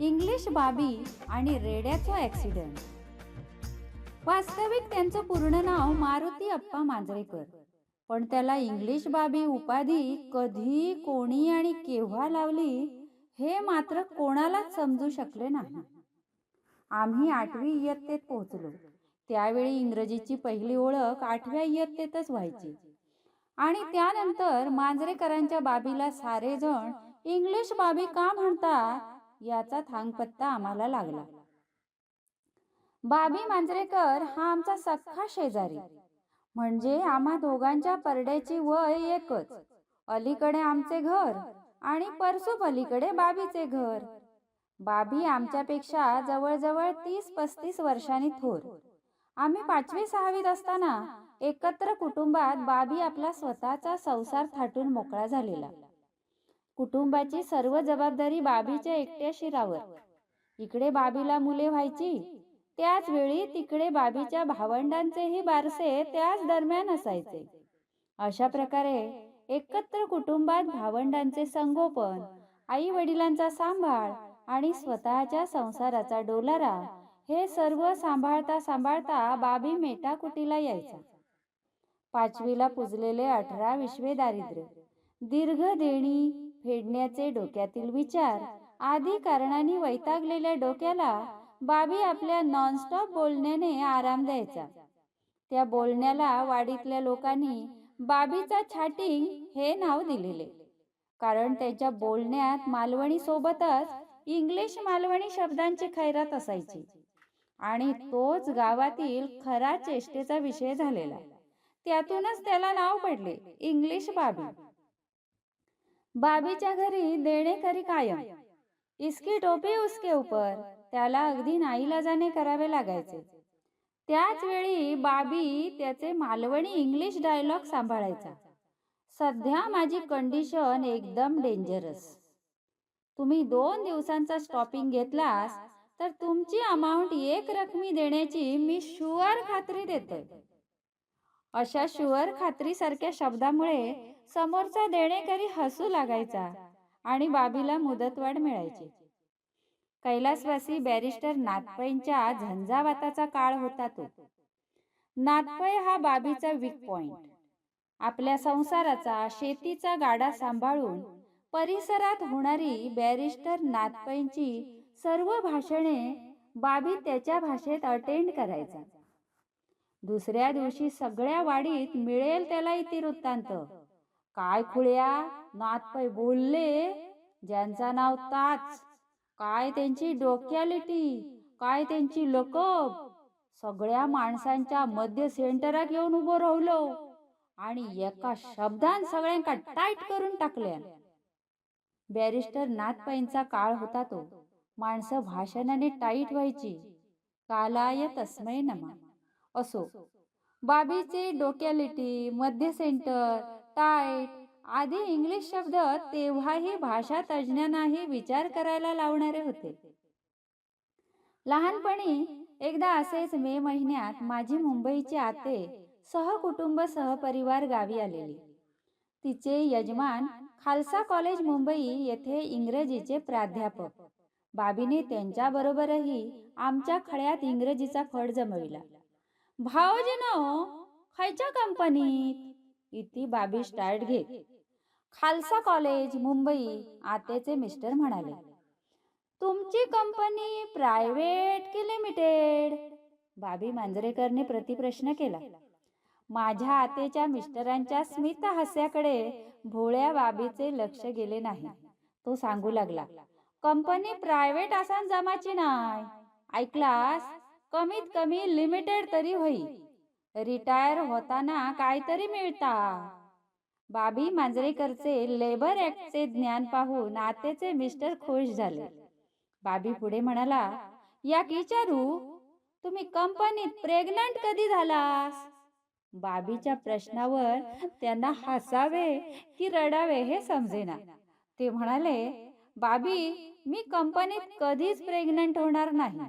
English बाबी आणि रेड्याचा accident. वास्तविक त्यांचं पूर्ण नाव मारुती अप्पा मांजरेकर. पण त्याला इंग्लिश बाबी उपाधी कधी कोणी आणि केव्हा लावली हे मात्र कोणालाच समजू शकले नाही. आम्ही आठवी इयत्तेत पोहोचलो. त्यावेळी इंग्रजीची पहिली ओळख आठव्या इयत्तेतच व्हायची. आणि त्यानंतर मांजरेकरांच्या बाबीला सारेजण इंग्लिश बाबी का म्हणतात याचा थांगपत्ता आम्हाला लागला. बाबी मांजरेकर हा आमचा सख्खा शेजारी. म्हणजे आम्हा दोघांच्या परड्याची वय एकच. अलीकडे आमचे घर आणि परसू पलीकडे बाबीचे घर. बाबी आमच्यापेक्षा जवळजवळ तीस पस्तीस वर्षांनी थोर. आम्ही पाचवी सहावीत असताना एकत्र कुटुंबात बाबी आपला स्वतःचा संसार थाटून मोकळा झालेला. कुटुंबाची सर्व जबाबदारी बाबीच्या एकट्या शिरावर. इकडे बाबीला मुले व्हायची त्याच वेळी तिकडे बाबीच्या भावंडांचेही बारसे त्याच दरम्यान असायचे. अशा प्रकारे एकत्र कुटुंबात भावंडांचे संगोपन आई वडिलांचा सांभाळ आणि स्वतःच्या संसाराचा डोलारा हे सर्व सांभाळता सांभाळता बाबी मेटाकुटीला यायचा. पाचवीला पुजलेले अठरा विश्वे दारिद्र्य. दीर्घ देणी फेडण्याचे डोक्यातील विचार आदी कारणांनी वैतागलेल्या डोक्याला बाबी आपल्या नॉनस्टॉप बोलण्याने आराम द्यायचा. त्या बोलण्याला वाडीतल्या लोकांनी बाबीचा छाटिंग हे नाव दिलेले. कारण त्याच्या बोलण्यात मालवणी सोबतच इंग्लिश मालवणी शब्दांची खैरात असायची. आणि तोच गावातील खरा चेष्टेचा विषय झालेला. त्यातूनच त्याला नाव पडले इंग्लिश बाबी. बाबीच्या घरी देणेकरी कायम. इसकी टोपी उसके ऊपर त्याला अगदी नाईलाजाने करावे लागायचे. त्याच वेळी बाबी त्याचे मालवणी इंग्लिश डायलॉग सांभाळायचा. सध्या माझी कंडिशन एकदम डेंजरस तुम्ही दोन दिवसांचा स्टॉपिंग घेतलास तर तुमची अमाऊंट एक रकमी देण्याची मी शुअर खात्री देते. अशा शुअर खात्री सारख्या शब्दामुळे समोरचा देणेकरी हसू लागायचा आणि बाबीला मुदतवाढ मिळायची. कैलासवासी बॅरिस्टर नाथपैंच्या झंझावाताचा काळ होता तो. नाथपै हा बाबीचा वीक पॉइंट आपल्या संसाराचा शेतीचा गाडा सांभाळून परिसरात होणारी बॅरिस्टर नाथपैंची सर्व भाषणे बाबी त्याच्या भाषेत अटेंड करायचा. दुसऱ्या दिवशी सगळ्या वाडीत मिळेल त्याला इतिवृत्तांत काय खुळ्या? नातपै बोलले ज्यांचा नाव ताच काय त्यांची डोक्यालिटी काय त्यांची लकब? सगळ्या माणसांच्या मध्य सेंटरात येऊन उभं राहिलो आणि एका शब्दान सगळ्यांका टाईट करून टाकल्या बॅरिस्टर नाथपाईंचा काळ होता तो. माणसं भाषणाने टाईट व्हायची. कालाय तस्मय नमा. असो. बाबीचे डोक्यालिटी मध्य सेंटर टाईट आदी इंग्लिश शब्द तेव्हाही भाषा तज्ज्ञांनाही विचार करायला लावणारे होते. लहानपणी एकदा असेच मे महिन्यात माझी मुंबईची आते सहकुटुंब सहपरिवार गावी आलेली. तिचे यजमान खालसा कॉलेज मुंबई येथे इंग्रजीचे प्राध्यापक. बाबीने त्यांच्या बरोबरही आमच्या खळ्यात इंग्रजीचा फड जमविला. भावजीनो खायच्या कंपनीत? इति बाबी स्टार्ट घेत. खालसा कॉलेज मुंबई आतेचे मिस्टर म्हणाले. तुमची कंपनी प्रायव्हेट की लिमिटेड बाबी मांजरेकरने प्रतिप्रश्न केला. माझ्या आतेच्या मिस्टरांच्या स्मित हास्याकडे भोळ्या बाबीचे लक्ष गेले नाही. तो सांगू लागला कंपनी प्रायव्हेट असा जमाची नाही. ऐकलास? कमीत कमी लिमिटेड तरी होई. रिटायर होताना काहीतरी मिळता. बाबी मांजरेकरचे लेबर ऍक्टचे ज्ञान पाहून आतेचे मिस्टर खुश झाले. बाबी पुढे म्हणाला या विचारू तुम्ही कंपनीत प्रेग्नंट कधी झालास? बाबीच्या प्रश्नावर त्यांना हसावे की रडावे हे समजेना. ते म्हणाले बाबी मी कंपनीत कधीच प्रेग्नंट होणार नाही.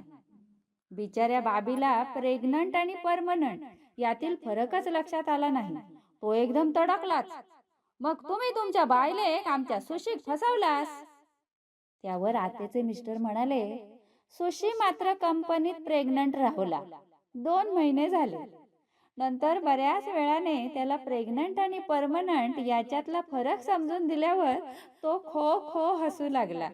बिचाऱ्या बाबीला प्रेग्नंट आणि परमनंट यातील फरकच लक्षात आला नाही. तो एकदम तडकलाच. मग तुम्ही तुमच्या बायले आमच्या सुशीक फसवलास त्यावर आतेचे मिस्टर म्हणाले सुशी मात्र कंपनीत प्रेग्नंट राहुला. दोन महिने झाले. नंतर बऱ्याच वेळाने त्याला प्रेग्नंट आणि परमनंट याच्यातला फरक समजून दिल्यावर तो खो खो हसू लागला.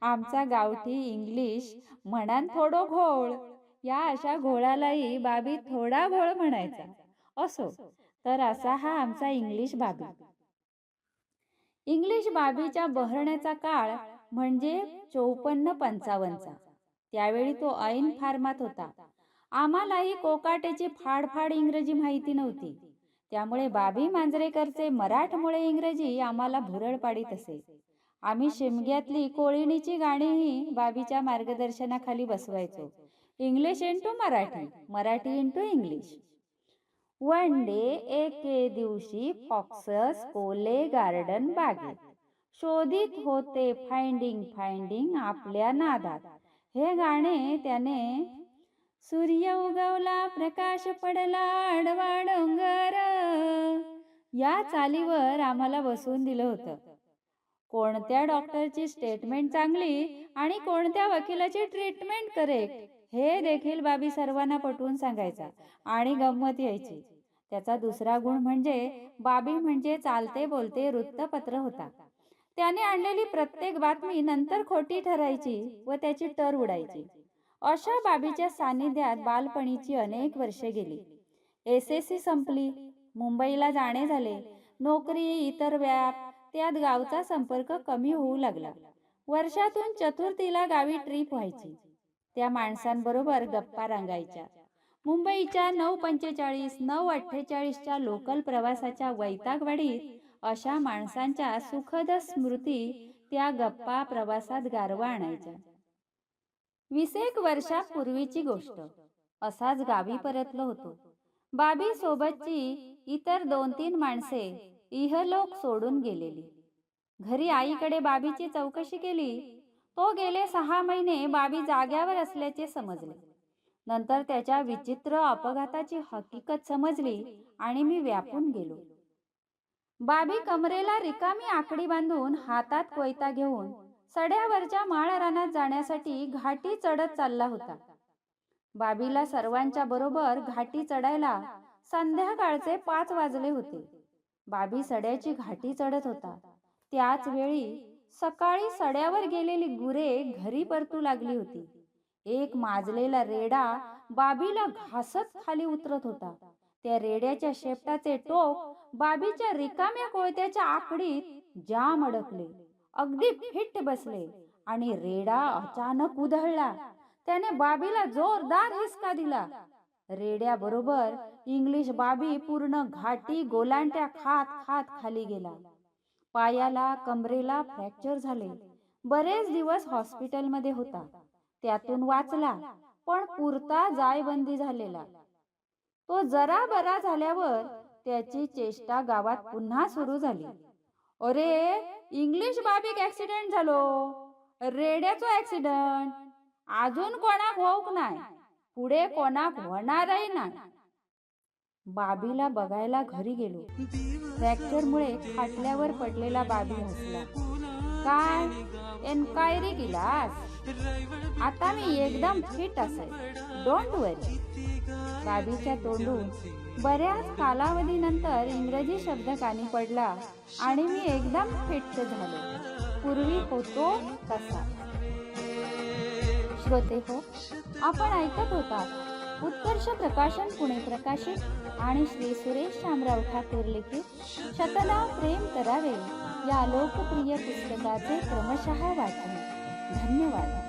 आमचा गावठी इंग्लिश म्हणान थोडो घोळ. या अशा घोळालाही बाबी थोडा घोळ म्हणायचा. असो तर असा हा आमचा इंग्लिश बाबी. इंग्लिश बाबीच्या बहरण्याचा काळ म्हणजे चौपन्न पंचावन्नचा. त्यावेळी तो ऐन फार्मात होता. आम्हालाही कोकाटेची फाडफाड इंग्रजी माहिती नव्हती. त्यामुळे बाबी मांजरेकरचे मराठमोळे इंग्रजी आम्हाला भुरळ पाडीत असे. आम्ही शिमग्यातली कोळीणीची गाणीही बाबीच्या मार्गदर्शनाखाली बसवायचो. English into Marathi Marathi into English one day एके दिवशी फॉक्सस कोले गार्डन बागेत शोधित होते फाइंडिंग फाइंडिंग आपल्या नादात हे गाणे त्याने सूर्य उगवला प्रकाश पडला आडवा डोंगर या चालीवर आम्हाला बसवून दिलं होतं कोणत्या डॉक्टरची स्टेटमेंट चांगली आणि कोणत्या वकिलाची ट्रीटमेंट करेक्ट हे देखील बाबी सर्वांना पटवून सांगायचा आणि गंमत यायची. त्याचा दुसरा गुण म्हणजे बाबी म्हणजे चालते बोलते वृत्तपत्र होता. त्याने आणलेली प्रत्येक बातमी नंतर खोटी ठरायची व त्याची टर उडायची. अशा बाबीच्या सानिध्यात बालपणीची अनेक वर्षे गेली. एस एस सी संपली. मुंबईला जाणे झाले. नोकरी इतर व्याप त्यात गावचा संपर्क कमी होऊ लागला. वर्षातून चतुर्थीला गावी ट्रीप व्हायची. त्या माणसांबरोबर गप्पा रंगायच्या. मुंबईच्या नऊ पंचेचाळीस नऊ अठ्ठेचाळीसच्या लोकल प्रवासाच्या वैतागवाडीत अशा माणसांच्या सुखद स्मृती त्या गप्पा प्रवासात गारवा आणायच्या. वीसेक वर्षापूर्वीची गोष्ट. असाच गावी परतलो होतो. बाबी सोबतची इतर दोन तीन माणसे इहलोक सोडून गेलेली. घरी आईकडे बाबीची चौकशी केली तो गेले सहा महिने बाबी जाग्यावर असल्याचे समजले. नंतर त्याच्या विचित्र अपघाताची हकीकत समजली आणि मी व्यापून गेलो. बाबी कमरेला रिकामी आकडी बांधून हातात कोयता घेऊन सड्यावरच्या माळ रानात जाण्यासाठी घाटी चढत चालला होता. बाबीला सर्वांच्या बरोबर घाटी चढायला संध्याकाळचे पाच वाजले होते. बाबी सड्याची घाटी चढत होता. त्याच वेळी सकाळी सड्यावर गेलेली गुरे घरी परतू लागली होती. एक माजलेला रेडा बाबीला घासत खाली उतरत होता. त्या रेड्याच्या शेपटाचे टोक बाबीच्या रिकाम्या कोयत्याच्या आकडीत जाम अडकले. अगदी फिट बसले आणि रेडा अचानक उधळला. त्याने बाबीला जोरदार हिसका दिला. रेड्या बरोबर इंग्लिश बाबी पूर्ण घाटी गोलांट्या खात खात खाली गेला. पायाला कमरेला फ्रॅक्चर झाले. बरेच दिवस हॉस्पिटलमध्ये होता. त्यातून वाचला पण पुरता जायबंदी झालेला. तो जरा बरा झाल्यावर त्याची चेष्टा गावात पुन्हा सुरू झाली. अरे इंग्लिश बाबीक ऍक्सिडेंट झालो. रेड्याचो ऍक्सिडेंट अजून कोणाक होऊक नाही. पुढे कोणाक होणारही नाही. बाबीला बघायला घरी गेलो. फ्रॅक्चरमुळे खाटल्यावर पडलेला बाबी हसला. काय? एन्क्वायरी केलास? आता मी एकदम फिट असेल. डोंट वरी. बाबीच्या तोंडून बऱ्याच कालावधीनंतर इंग्रजी शब्द कानी पडला आणि मी एकदम फिट झालो. पूर्वी होतो तसा. श्रोते हो आपण ऐकत होता उत्कर्ष प्रकाशन पुणे प्रकाशित आणि श्री सुरेश शामराव ठाकूर लिखित. शतनाव प्रेम करावे या लोकप्रिय पुस्तकाचे क्रमशः वाचन. धन्यवाद.